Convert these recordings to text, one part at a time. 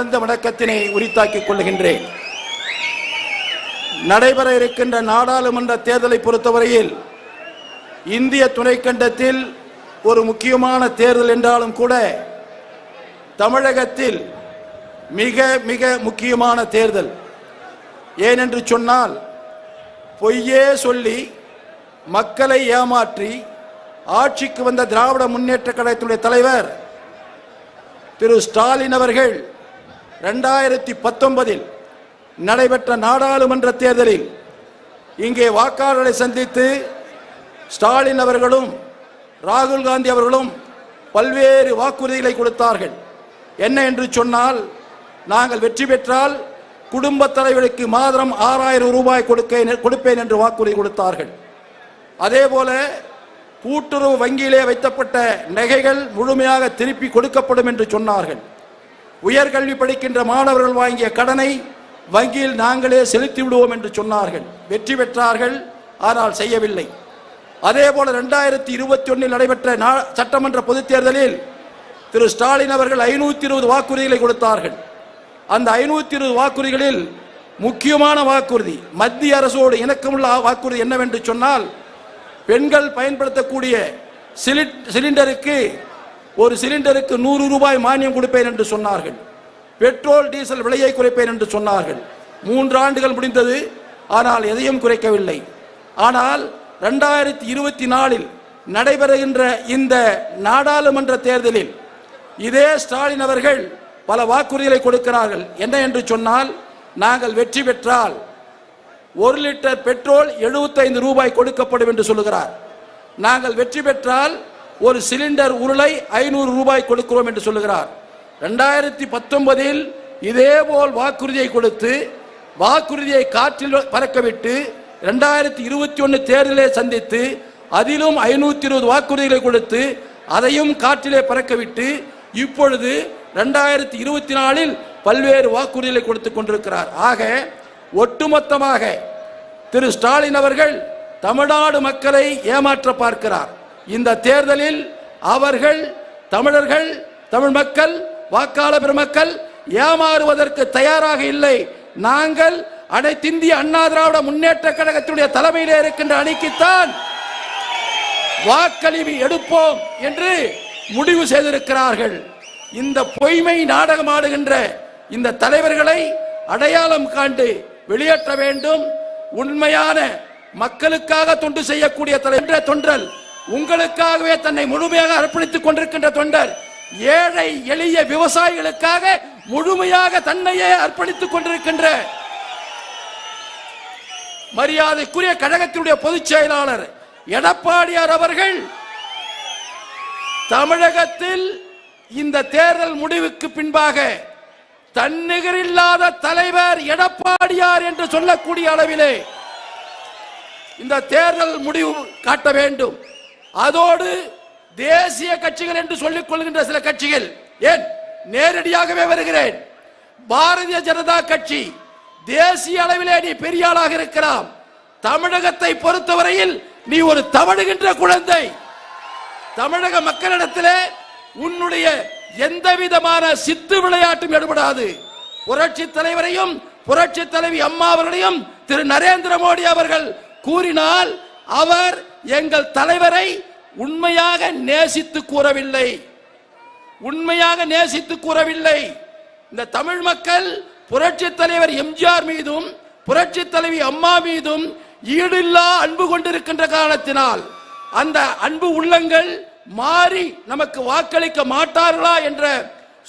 அந்த வணக்கத்தினை உரித்தாக்கிக் கொள்கின்றேன் நடைபெற இருக்கின்ற நாடாளுமன்ற தேர்தலை பொறுத்தவரையில் இந்திய துணைக்கண்டத்தில் ஒரு முக்கியமான தேர்தல் என்றாலும் கூட தமிழகத்தில் மிக மிக முக்கியமான தேர்தல். ஏனென்று சொன்னால் பொய்யே சொல்லி மக்களை ஏமாற்றி ஆட்சிக்கு வந்த திராவிட முன்னேற்ற கழகத்தினுடைய தலைவர் திரு ஸ்டாலின் அவர்கள் ரெண்டாயிரத்தி பத்தொன்பதில் நடைபெற்ற நாடாளுமன்ற தேர்தலில் இங்கே வாக்காளர்களை சந்தித்து ஸ்டாலின் அவர்களும் ராகுல் காந்தி அவர்களும் பல்வேறு வாக்குறுதிகளை கொடுத்தார்கள். என்ன என்று சொன்னால் நாங்கள் வெற்றி பெற்றால் குடும்ப தலைவருக்கு மாதம் ஆறாயிரம் ரூபாய் கொடுக்க கொடுப்பேன் என்று வாக்குறுதி கொடுத்தார்கள். அதே போல கூட்டுறவு வங்கியிலே வைத்தப்பட்ட நகைகள் முழுமையாக திருப்பி கொடுக்கப்படும் என்று சொன்னார்கள். உயர்கல்வி படிக்கின்ற மாணவர்கள் வாங்கிய கடனை வங்கியில் நாங்களே செலுத்தி விடுவோம் என்று சொன்னார்கள். வெற்றி பெற்றார்கள் ஆனால் செய்யவில்லை. அதே போல ரெண்டாயிரத்தி இருபத்தி ஒன்னில் நடைபெற்ற சட்டமன்ற பொதுத் தேர்தலில் திரு ஸ்டாலின் அவர்கள் ஐநூத்தி இருபது வாக்குறுதிகளை கொடுத்தார்கள். அந்த ஐநூத்தி இருபது வாக்குறுதிகளில் முக்கியமான வாக்குறுதி மத்திய அரசோடு இணக்கமுள்ள வாக்குறுதி என்னவென்று சொன்னால் பெண்கள் பயன்படுத்தக்கூடிய சிலிட் சிலிண்டருக்கு ஒரு சிலிண்டருக்கு நூறு ரூபாய் மானியம் கொடுப்பேன் என்று சொன்னார்கள். பெட்ரோல் டீசல் விலையை குறைப்பேன் என்று சொன்னார்கள். மூன்று ஆண்டுகள் முடிந்தது ஆனால் எதையும் குறைக்கவில்லை. ஆனால் ரெண்டாயிரத்தி இருபத்தி நாலில் நடைபெறுகின்ற இந்த நாடாளுமன்ற தேர்தலில் இதே ஸ்டாலின் அவர்கள் பல வாக்குறுதிகளை கொடுக்கிறார்கள். என்ன என்று சொன்னால் நாங்கள் வெற்றி பெற்றால் ஒரு லிட்டர் பெட்ரோல் 75 ரூபாய் கொடுக்கப்படும் என்று சொல்லுகிறார். நாங்கள் வெற்றி பெற்றால் ஒரு சிலிண்டர் உருளை ஐநூறு ரூபாய் கொடுக்கிறோம் என்று சொல்லுகிறார். ரெண்டாயிரத்தி பத்தொன்பதில் இதேபோல் வாக்குறுதியை கொடுத்து வாக்குறுதியை காற்றில் பறக்கவிட்டு ரெண்டாயிரத்தி இருபத்தி ஒன்று தேர்தலை சந்தித்து அதிலும் ஐநூத்தி இருபது வாக்குறுதிகளை கொடுத்து அதையும் காற்றிலே பறக்கவிட்டு இப்பொழுது ரெண்டாயிரத்தி இருபத்தி நாலில் பல்வேறு வாக்குறுதிகளை கொடுத்து கொண்டிருக்கிறார். ஆக ஒட்டுமொத்தமாக திரு ஸ்டாலின் அவர்கள் தமிழ்நாடு மக்களை ஏமாற்ற பார்க்கிறார். இந்த தேர்தலில் அவர்கள் தமிழர்கள் தமிழ் மக்கள் வாக்காளர் பெருமக்கள் ஏமாறுவதற்கு தயாராக இல்லை. நாங்கள் அனைத்திந்திய அண்ணா திராவிட முன்னேற்ற கழகத்தினுடைய தலைமையில் இருக்கின்ற அணிக்குத்தான் வாக்களிவு எடுப்போம் என்று முடிவு செய்திருக்கிறார்கள். இந்த பொய்மை நாடகமாடுகின்ற இந்த தலைவர்களை அடையாளம் காண்டு வெளியேற்ற வேண்டும். உண்மையான மக்களுக்காக தொண்டு செய்யக்கூடிய தலைவர் தொண்டல் உங்களுக்காகவே தன்னை முழுமையாக அர்ப்பணித்துக் கொண்டிருக்கின்ற தொண்டர் ஏழை எளிய விவசாயிகளுக்காக முழுமையாக தன்னையே அர்ப்பணித்துக் கொண்டிருக்கின்ற மரியாதைக்குரிய கழகத்தினுடைய பொதுச் செயலாளர் எடப்பாடியார் அவர்கள் தமிழகத்தில் இந்த தேர்தல் முடிவுக்கு பின்பாக தன்னிகரில்லாத தலைவர் எடப்பாடியார் என்று சொல்லக்கூடிய அளவிலே இந்த தேர்தல் முடிவு காட்ட வேண்டும். அதோடு தேசிய கட்சிகள் என்று சொல்லிக் கொள்கின்ற சில கட்சிகள் ஏன்? நேரடியாகவே வருகிறேன். பாரதிய ஜனதா கட்சி தேசிய அளவிலே நீ பெரிய ஆளாக இருக்கலாம் தமிழகத்தை பொறுத்தவரையில் நீ ஒரு தவழுகின்ற குழந்தை. தமிழக மக்களிடத்திலே உன்னுடைய எந்த விதமான சித்து விளையாட்டும் எடுபடாது புரட்சி தலைவரையும் புரட்சி தலைவி அம்மா அவர்களையும் திரு நரேந்திர மோடி அவர்கள் கூறினால் அவர் எங்கள் தலைவரை உண்மையாக நேசித்து கூறவில்லை. உண்மையாக நேசித்து கூறவில்லை. இந்த தமிழ் மக்கள் புரட்சி தலைவர் எம்ஜிஆர் மீதும் புரட்சி தலைவி அம்மா மீதும் ஈடில்லா அன்பு கொண்டிருக்கின்ற காரணத்தினால் அந்த அன்பு உள்ளங்கள் மாறி நமக்கு வாக்களிக்க மாட்டார்களா என்ற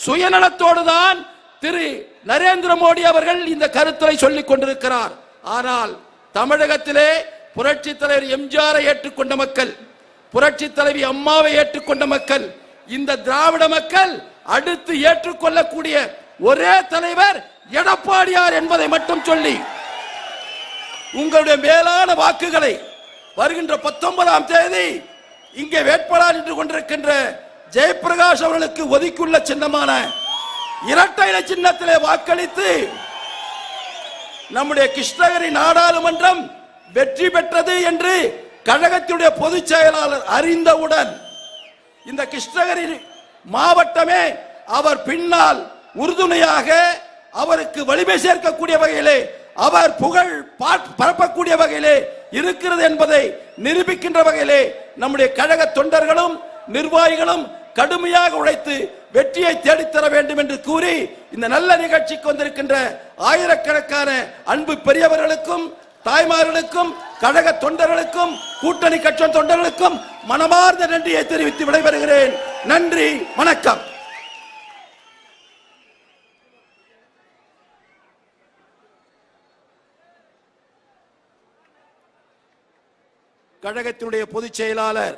சுயநலத்தோடு தான் திரு நரேந்திர மோடி அவர்கள் இந்த கருத்தை சொல்லிக் கொண்டிருக்கிறார். ஆனால் தமிழகத்திலே புரட்சி தலைவர் எம்ஜிஆரை ஏற்றுக்கொண்ட மக்கள் புரட்சி தலைவி அம்மாவை ஏற்றுக்கொண்ட மக்கள் இந்த திராவிட மக்கள் அடுத்து ஏற்றுக்கொள்ளக்கூடிய ஒரே தலைவர் எடப்பாடியார் என்பதை மட்டும் சொல்லி உங்களுடைய மேலான வாக்குகளை வருகின்ற பத்தொன்பதாம் தேதி இங்கே வேட்பாளர் நின்று கொண்டிருக்கின்ற ஜெயபிரகாஷ் அவர்களுக்கு ஒதுக்கியுள்ள சின்னமான இரட்டை சின்னத்திலே வாக்களித்து நம்முடைய கிருஷ்ணகிரி நாடாளுமன்றம் வெற்றி பெற்றது என்று கழகத்தினுடைய பொதுச் செயலாளர் அறிந்தவுடன் இந்த கிருஷ்ணகிரி மாவட்டமே அவர் பின்னால் உறுதுணையாக அவருக்கு வலிமை சேர்க்கக்கூடிய வகையிலே அவர் புகழ் பரப்பக்கூடிய வகையிலே இருக்கிறது என்பதை நிரூபிக்கின்ற வகையிலே நம்முடைய கழக தொண்டர்களும் நிர்வாகிகளும் கடுமையாக உழைத்து வெற்றியை தேடித்தர வேண்டும் என்று கூறி இந்த நல்ல நிகழ்ச்சிக்கு வந்திருக்கின்ற ஆயிரக்கணக்கான அன்பு பெரியவர்களுக்கும் தாய்மார்களுக்கும் கழக தொண்டர்களுக்கும் கூட்டணி கட்சி தொண்டர்களுக்கும் மனமார்ந்த நன்றியை தெரிவித்து விடைபெறுகிறேன். நன்றி வணக்கம். கழகத்தினுடைய பொதுச் செயலாளர்